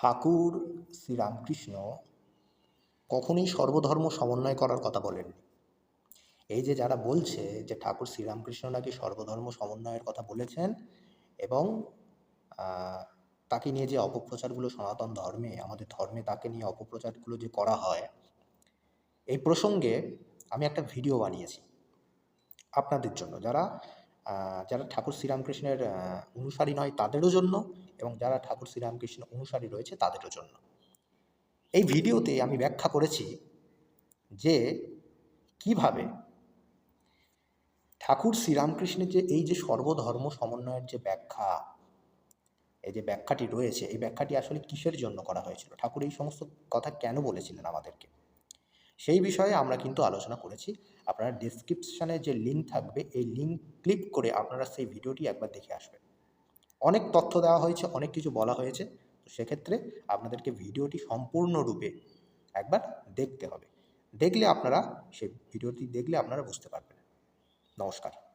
ঠাকুর শ্রীরামকৃষ্ণ কখনোই সর্বধর্ম সমন্বয় করার কথা বলেননি। এই যে যারা বলছে যে ঠাকুর শ্রীরামকৃষ্ণ নাকি সর্বধর্ম সমন্বয়ের কথা বলেছেন এবং তাকে নিয়ে যে অপপ্রচারগুলো সনাতন ধর্মে, আমাদের ধর্মে তাকে নিয়ে অপপ্রচারগুলো যে করা হয়, এই প্রসঙ্গে আমি একটা ভিডিও বানিয়েছি আপনাদের জন্য। যারা যারা ঠাকুর শ্রীরামকৃষ্ণের অনুসারী নয় তাদেরও জন্য এবং যারা ঠাকুর শ্রীরামকৃষ্ণ অনুসারী রয়েছে তাদেরও জন্য। এই ভিডিওতে আমি ব্যাখ্যা করেছি যে কীভাবে ঠাকুর শ্রীরামকৃষ্ণের যে এই যে সর্বধর্ম সমন্বয়ের যে ব্যাখ্যা, এই যে ব্যাখ্যাটি রয়েছে, এই ব্যাখ্যাটি আসলে কিসের জন্য করা হয়েছিল? ঠাকুর এই সমস্ত কথা কেন বলেছিলেন আমাদেরকে? সেই বিষয়ে আমরা কিন্তু আলোচনা করেছি। আপনারা ডিসক্রিপশানে যে লিঙ্ক থাকবে, এই লিঙ্ক ক্লিক করে আপনারা সেই ভিডিওটি একবার দেখে আসবেন। অনেক তথ্য দেওয়া হয়েছে, অনেক কিছু বলা হয়েছে। তো সেক্ষেত্রে আপনাদেরকে ভিডিওটি সম্পূর্ণরূপে একবার দেখতে হবে। দেখলে আপনারা সেই ভিডিওটি দেখলে আপনারা বুঝতে পারবেন। নমস্কার।